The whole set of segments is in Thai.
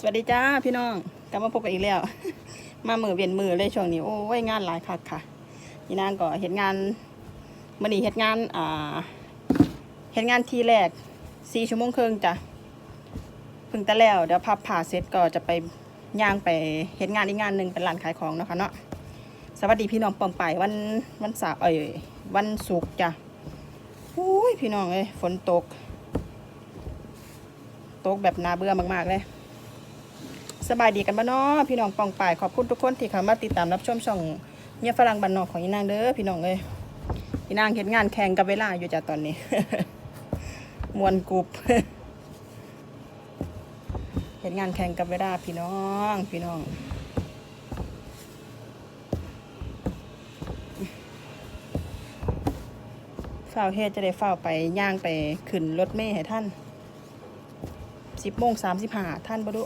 สวัสดีจ้าพี่น้องกลับมาพบกันอีกแล้ว มามือเวียนมือเลยช่วงนี้โอ้ยงานหลายคักค่ะนี่นางก็เห็นงานมันนี่เห็นงานอ่าเห็นงานทีแรกสี่ชั่วโมงครึ่งจ้ะพึ่งแต่แล้วเดี๋ยวพับผ่าเสร็จก็จะไปย่างไปเห็นงานอีกงานหนึ่งเป็นร้านขายของนะคะเนาะสวัสดีพี่น้องปองไปายวันวันเสาร์เอ้ยวันศุกร์จ้ะอุ้ยพี่น้องเอ้ยฝนตก ตกแบบนาเบื่อมากๆเลย สบายดีกันบ้านอพี่น้องปองป่ายขอบคุณทุกคนที่เข้ามาติดตามรับชมช่องเมียฝรั่งบ้านนอกของอีนางเด้อพี่น้องเอ้ยอีนางเห็นงานแข่งกับเวลาอยู่จ้ะตอนนี้ มวนกรุบเห็นงานแข่งกับเวลาพี่น้องพี่น้องฝ้าเฮจะได้เฝ้าไปย่างไปขึ้นรถเมล์ให้ท่านสิบโมงสามสิบห้าท่านบ่ดุ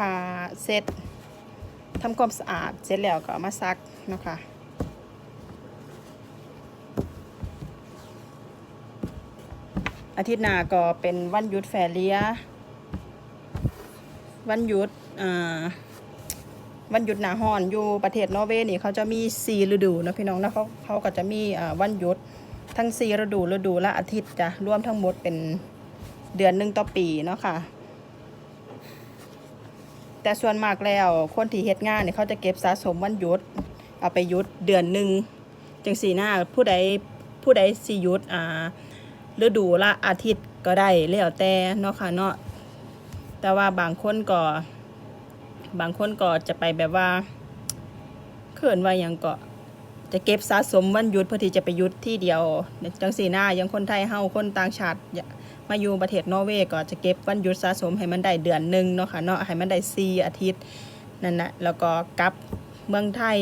ผ่าเสร็จทำความสะอาดเสร็จแล้วก็เอามาซักนะคะอาทิตย์หน้าก็เป็นวันหยุดแฟเลีย วันหยุดอ่าวันหยุดหนาฮ้อนอยู่ประเทศนอร์เวย์นี่เขาจะมีสี่ฤดูนะพี่น้องนะเขาเขาก็จะมีวันหยุดทั้งสี่ฤดูฤดูละอาทิตย์จ้ะรวมทั้งหมดเป็นเดือนหนึ่งต่อปีเนาะค่ะ แต่ส่วนมากแล้วคนที่เฮ็ดงานเนี่ยเขาจะเก็บสะสมวันหยุด เอาไปหยุดเดือนหนึ่งจังสีหน้าผู้ใดผู้ใดสิหยุดอ่าฤดูละอาทิตย์ก็ได้แล้วแต่เนาะค่ะเนาะแต่ว่าบางคนก็บางคนก็จะไปแบบว่าเขินว่ายังก็จะเก็บสะสมวันหยุดเพื่อที่จะไปหยุดที่เดียวจังสีหน้ายังคนไทยเฮาคนต่างชาติ มาอยู่ประเทศนอร์เวย์ก็จะเก็บวันหยุดสะสมให้มันได้เดือนหนึ่งเนาะค่ะเนาะให้มันได้สี่อาทิตย์นั่นนะแล้วก็กลับเมืองไทย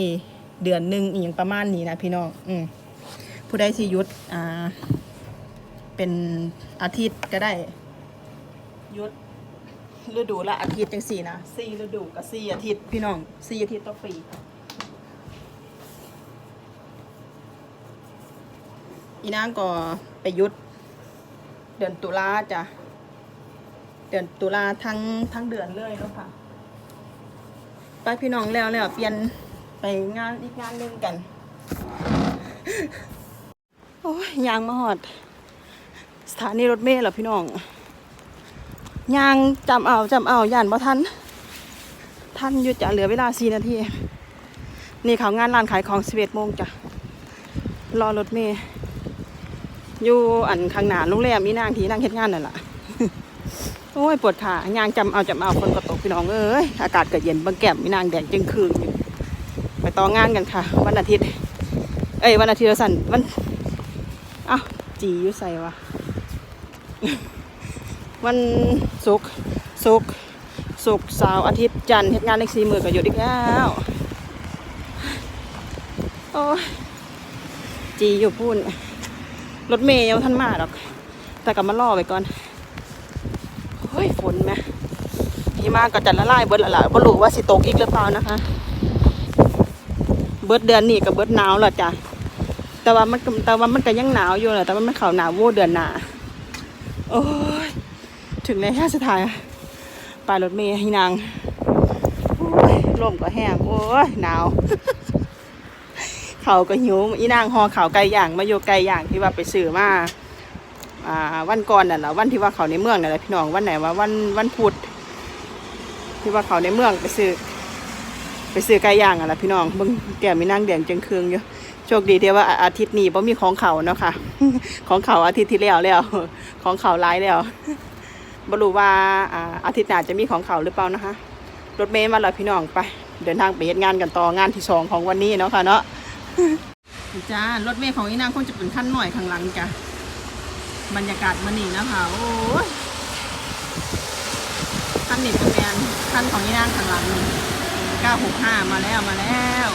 เดือนหนึ่งอหย่างประมาณนี้นะพี่น้องอืมผู้ใดสิหยุดอ่าเป็นอาทิตย์ก็ได้ยุดฤดูละอาทิตย์จังสี่นะสี่ฤดูกับสี่อาทิตย์พี่น้องสี่อาทิตย์ต่อปีอีนางก็ไปยุด เดือนตุลาจ้ะ เดือนตุลาทั้งทั้งเดือนเลยเนาะค่ะ ไปพี่น้องแล้วแล้วเปลี่ยนไปงานอีกงานหนึ่งกัน โอ้ยยางมาหอด สถานีรถเมล์เหรอพี่น้องยางจำเอาจำเอาย่านบ่ทันท่านอยู่จะเหลือเวลาสี่นาที นี่เขางานร้านขายของสิบเอ็ดโมงจ้ะ รอรถเมล์ อยู่อันข้างหน้าโรงแรมมีนางที่นั่งเฮ็ดงานนั่นแหละโอ้ยปวดขายางจำเอาจำเอาคนก็ตกพี่น้องเอ้ยอากาศก็เย็นบางแก้มมีนางแดงจึงคืนอยู่ไปต่องานกันค่ะ วันอาทิตย์ เอ้ยวันอาทิตย์สันวันอ้าวจีอยู่ใส่วะวันศุกร์ศุกร์ศุกร์เสาร์อาทิตย์จันทร์เฮ็ดงานเลขสี่มือก็อยู่อีกแล้วโอ้จีอยู่พูน รถเมย์ยังท่านมาหรอก แต่ก็มาล่อไปก่อนเฮ้ยฝนไหมพี่มากก็จะละลายเบิดละล่ะบ่รู้ว่าสิตกอีกหรือเปล่านะคะ เบิดเดือนนี้กับเบิดหนาวแล้วจ้ะแต่ว่ามันแต่ว่ามันก็ยังหนาวอยู่แหละแต่ว่ามันเข้าหนาวโวเดือนหนาโอ้ยถึงในแค่สุดท้ายปลายรถเมย์ให้นางโอ้ยลมก็แห้งโอ้ยหนาว เขาก็หิวอีนางหอเขาไก่ย่างมาโยไก่ย่างที่ว่าไปซื้อมาอ่าวันก่อนน่ะนะวันที่ว่าเขาในเมืองน่ะแหละพี่น้องวันไหนว่าวันวันพุธที่ว่าเขาในเมืองไปซื้อไปซื้อไก่ย่างอะแหละพี่น้องเบิ่งแก้มมีนางแดงจึงเครืองอยู่โชคดีที่ว่าอาทิตย์นี้บ่มีของเขาเนาะค่ะ ของเขาอาทิตย์ที่แล้วแล้ว ของเขาร้ายแล้วบ่รู้ว่าอ่าอาทิตย์หน้าจะมีของเขาหรือเปล่านะคะ รถเมล์มาแล้วพี่น้องไป เดินทางไปเฮ็ดงานกันต่องานที่สองของวันนี้เนาะค่ะเนาะ จ้ารถเมล์ของอีนางคงจะเป็นขั้นหน่อยข้างหลังจ้ะบรรยากาศมันนี่นะคะโอ้ยขั้นนี้เป็นแมนขั้นของอีนางข้างหลัง965 มาแล้วมาแล้ว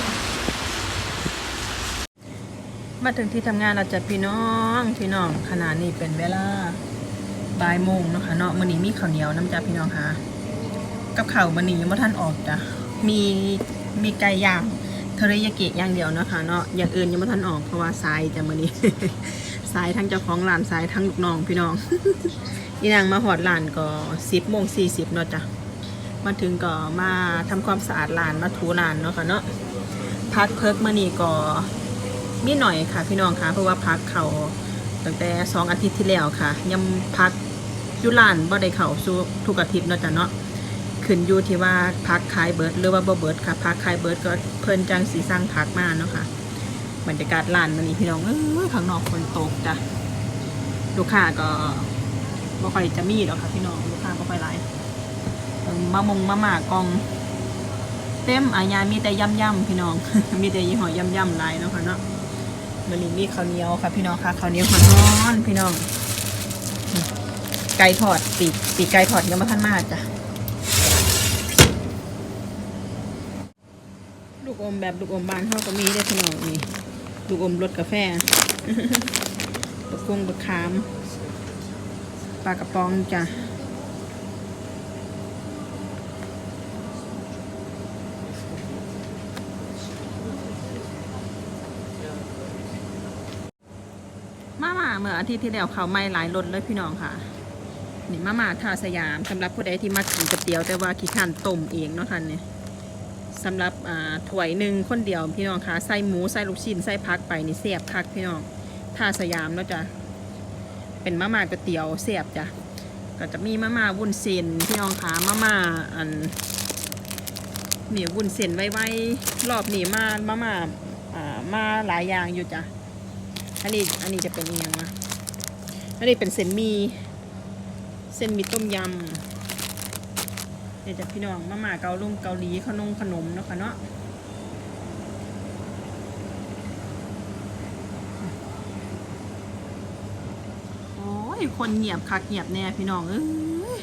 มาถึงที่ทำงานเราจะพี่น้องพี่น้องขนาดนี้เป็นเวลาบ่ายโมงนะคะเนาะมื้อนี้มีข้าวเหนียวน้ำจ้าพี่น้องค่ะ กับข้าวมื้อนี้ยังบ่ทันออกจ้ะมีมีไก่ย่าง เทอริยากิอย่างเดียวนะคะเนาะอย่างอื่นยังไม่ทันออกเพราะว่าสายจะมานี้สายทั้งเจ้าของร้านสายทั้งลูกน้องพี่น้องอีนางมาหอดร้านก็สิบโมงสี่สิบเนาะจ้ะมาถึงก็มาทำความสะอาดร้านมาถูร้านเนาะค่ะเนาะพักเพิกมานี่ก็มีหน่อยค่ะ พี่น้องค่ะเพราะว่าพักเขาตั้งแต่สองอาทิตย์ที่แล้วค่ะ ยังพักอยุร้านบ่ได้เขาสู่ทุกอาทิตย์เนาะจ้ะเนาะ ขึ้นอยู่ที่ว่าพักขายเบิร์ดหรือว่าบ่เบิร์ดค่ะพักขายเบิร์ดก็เพิ่นจังสีสร้างพักมาเนาะค่ะบรรยากาศร้านมันนี่พี่น้องเอ้ยข้างนอกฝนตกจ้ะลูกค้าก็บ่ค่อยจะมีหรอกค่ะพี่น้องลูกค้าบ่ค่อยหลายมะมงมะหมากอง เต็มอายามีแต่ย่ำย่ำพี่น้อง มีแต่ยี่ห้อย่ำย่ำหลายเนาะค่ะเนาะมันนี้มีข้าวเหนียวค่ะพี่น้องค่ะข้าวเหนียวร้อนพี่น้องไก่ทอดปีกปีกไก่ทอดยังมาทันมาจ้ะ กอมแบบลูกอมบานเท่าก็มีได้อพี่น้องนี่ลูกอมรสกาแฟตะกุ้งตะขามปลากระป๋องจ้ะมาม่าเมื่ออาทิตย์ที่แล้วเขาไม่หลายรสเลยพี่น้องค่ะ นี่มาม่าท่าสยามสำหรับผู้ใดที่มากินก๋วยเตี๋ยวแต่ว่าขี้ข้านต้มเองเนาะค่ะเนี่ย สำหรับอ่าถ้วยหนึ่งคนเดียวพี่น้องคะใส่หมูใส่ลูกชิ้นใส่พักไปนี่เสียบคักพี่น้องท่าสยามเนาจ้ะเป็นมาม่าก๋วยเตี๋ยวเสียบจ้ะก็จะมีมาม่าวุ้นเส้นพี่น้องคะมาม่าอันนี่วุ้นเส้นไว้ๆรอบนี้มามาม่าอ่ามาหลายอย่างอยู่จ้ะอันนี้อันนี้จะเป็นอีย่างวะอันนี้เป็นเส้นหมีเส้นหมีต้มยำ เดี๋ยวจะพี่น้องมาหมาเกาลุงเกาหลีขนมขนมเนาะค่ะเนาะโอ้ยคนเงียบคักเงียบแน่พี่น้องเอ้ย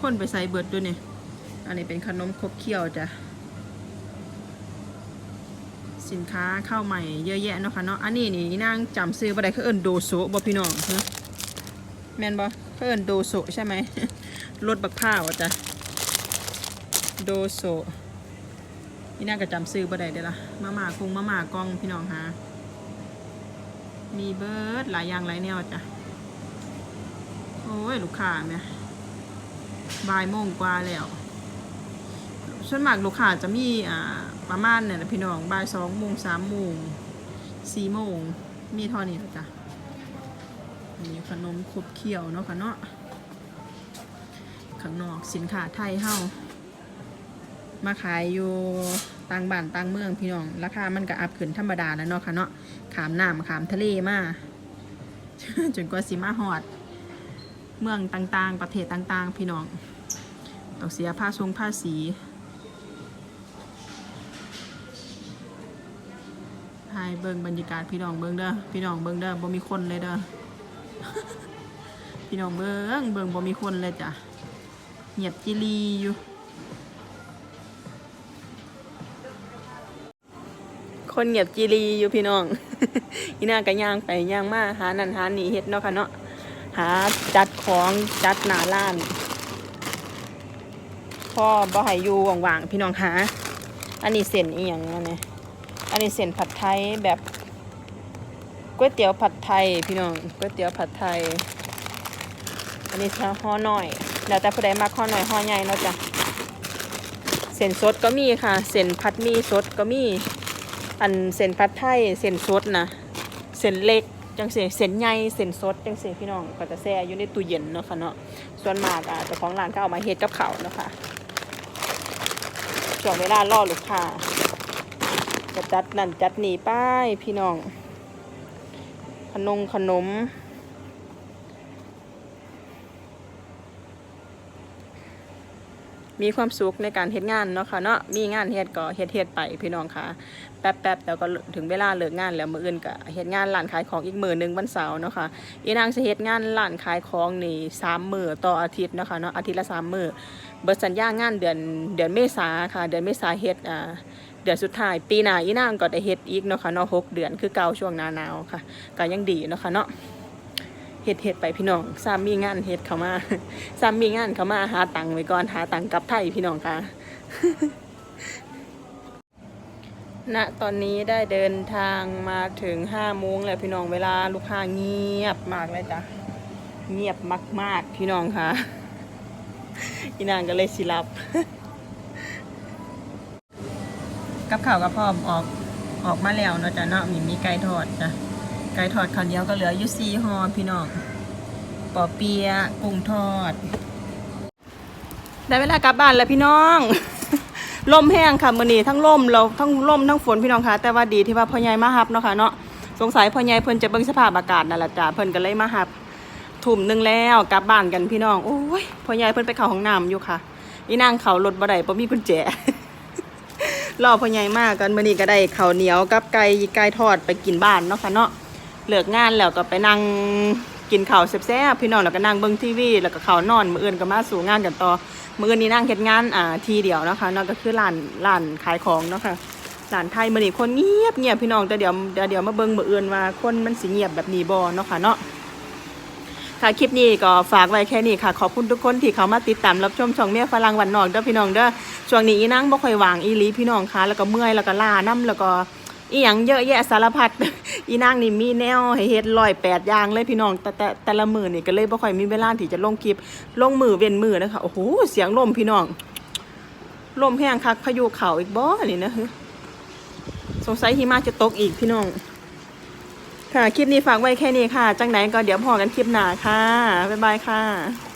คนไปใส่เบิดด้วยเนี่ยอันนี้เป็นขนมครบเคี้ยวจ้ะสินค้าเข้าใหม่เยอะแยะเนาะค่ะเนาะ อันนี้นี่นางจำซื้อบ่ได้เขาเอิ้นโดโซบ่พี่น้องฮะแม่นบ่เขาเอิ้นโดโซใช่ไหม รถบักผ้าวะจ้ะโดโซนี่น่าก็จำซื้อบ่ได้เด้อละมาม่าคงมาม่ากล้องพี่น้องหามีเบิร์ดหลายอย่างหลายแนวจ้ะโอ้ยลูกค้าเนี่ยบ่ายโมงกว่าแล้วส่วนมากลูกค้าจะมีอ่าประมาณเนี่ยนะพี่น้องบ่ายสองโมงสามโมงสี่โมงมีเท่านี้แหละจ้ะมีขนมขบเคี้ยวเนาะค่ะเนาะ ข้างนอกสินค้าไทยเฮามาขายอยู่ต่างบ้านต่างเมืองพี่น้อง ราคามันก็อัพขึ้นธรรมดาแล้วเนาะค่ะเนาะขามน้ำขามทะเลมาจนกว่าสิมาฮอด เมืองต่างๆ ประเทศต่างๆ พี่น้องต้องเสียภาษงภาษีให้เบิ่งบรรยากาศพี่น้องเบิ่งเด้อพี่น้องเบิ่งเด้อบ่มีคนเลยเด้อพี่น้องเบิ่งเบิ่งบ่มีคนเลยจ้ะ เงียบจิลีอยู่ คนเงียบจิลีอยู่พี่น้อง อีน่าก็ย่างไปย่างมาหานั่นหานี่เฮ็ดเนาะค่ะเนาะหาจัดของจัดหนาร้านพ่อบ่ให้อยู่ว่างๆพี่น้องหา อันนี้เส้นอีหยังอันนี้อันนี้เส้นผัดไทยแบบก๋วยเตี๋ยวผัดไทยพี่น้องก๋วยเตี๋ยวผัดไทย อันนี้ห่อหน่อย แล้วแต่ผู้ใดมาห่อหน่อยห่อใหญ่เนาะจ้ะเส้นสดก็มีค่ะ เส้นผัดมีสดก็มี อันเส้นผัดไทยเส้นสดนะเส้นเล็กจังเสียเส้นใหญ่เส้นสดจังเสียพี่น้องก็จะแช่อยู่ในตู้เย็นเนาะค่ะเนาะส่วนมากอะเจ้าของร้านก็เอามาเฮ็ดกับเขาเนาะค่ะช่วงเวลารอลูกค้าจะจัดนั่นจัดนี่ป้ายพี่น้องขนมขนม มีความสุขในการเฮ็ดงานเนาะค่ะเนาะมีงานเฮ็ดก็เฮ็ดเฮ็ดไปพี่น้องค่ะแป๊บแป๊บๆแล้วก็ถึงเวลาเลิกงานแล้วมื้ออื่นก็เฮ็ดงานร้านขายของอีกมื้อหนึงวันเสาร์เนาะค่ะอีนางสิเฮ็ดงานร้านขายของนี่สามมื้อต่ออาทิตย์เนาะค่ะเนาะอาทิตย์ละสามมื้อเบิดสัญญางานเดือนเดือนเมษาค่ะ เดือนเมษาเฮ็ดอ่าเดือนสุดท้ายปีหน้าอีนางก็ได้เฮ็ดอีกเนาะค่ะเนาะหกเดือนคือเก่าช่วงหน้าหนาวค่ะก็ยังดีเนาะค่ะเนาะ เฮ็ดเฮ็ดไปพี่น้องสามมีงานเฮ็ดเข้ามาสามมีงานเข้ามาหาตังค์ไว้ก่อนหาตังค์กลับไทยพี่น้องค่ะณตอนนี้ได้เดินทางมาถึงห้าโมงแล้วพี่น้องเวลาลูกค้าเงียบมากเลยจ้ะเงียบมาก ๆ พี่น้องค่ะอีนางก็เลยสิรับ กับข้าวกับพร้อมออกออกมาแล้วเนาะจ้ะเนาะมีมีไก่ทอดจ้ะ ไก่ทอดข้าวเหนียวก็เหลืออยู่สี่ห่อพี่น้องปอเปียะกุ้งทอด ได้เวลากลับบ้านแล้วพี่น้อง ลมแห้งค่ะมื้อนี้ทั้งลมเราทั้งลมทั้งฝนพี่น้องค่ะ แต่ว่าดีที่ว่าพ่อใหญ่มาฮับเนาะค่ะเนาะสงสัยพ่อใหญ่เพิ่นจะเบิ่งสภาพอากาศนั่นแหละจ้ะเพิ่นก็เลยมาฮับทุ่มหนึงแล้วกลับบ้านกันพี่น้องโอ้ยพ่อใหญ่เพิ่นไปเข้าห้องน้ำอยู่ค่ะอีนางเขารถบ่ได้บ่มีกุญแจรอพ่อใหญ่มากกันมื้อนี้ก็ได้ข้าวเหนียวกับไก่ไก่ทอดไปกินบ้านเนาะค่ะเนาะ เลิกงานแล้วก็ไปนั่งกินข้าวแซ่บๆพี่น้องแล้วก็นั่งเบิ่งทีวีแล้วก็เข้านอนมื้ออื่นก็มาสู่งานกันต่อมื้ออื่นนี้นั่งเฮ็ดงานอ่าทีเดียวนะคะเนาะก็คือร้านร้านขายของเนาะค่ะร้านไทยมื้อนี้คนเงียบเงียบพี่น้องแต่เดี๋ยวเดี๋ยวเดี๋ยวมาเบิ่งมื้ออื่นว่าคนมันสิเงียบแบบนี้บ่เนาะค่ะเนาะค่ะคลิปนี้ก็ฝากไว้แค่นี้ค่ะ ขอบคุณทุกคนที่เขามาติดตามรับชมช่องเมียฝรั่งวันนอกเด้อพี่น้องเด้อช่วงนี้อีนั่งบ่ค่อยว่างอีหลีพี่น้องค่ะแล้วก็เมื่อยแล้วก็ล้าน้ำแล้วก็ อีหยังเยอะแยะสารพัดอีนางนี่มีแนวให้เฮ็ดร้อยแปดอย่างเลยพี่น้องแต่แต่แต่ละมือนี่ก็เลยบ่ค่อยมีเวลาที่จะลงคลิปลงมือเว้นมือนะคะโอ้โหเสียงลมพี่น้องลมแห้งคักพายุเข่าอีกบ่นี่นะสงสัยหิมะจะตกอีกพี่น้อง ค่ะ คลิปนี้ฝากไว้แค่นี้ค่ะ จังไหนก็เดี๋ยวพอกันคลิปหน้าค่ะ บ๊ายบายค่ะ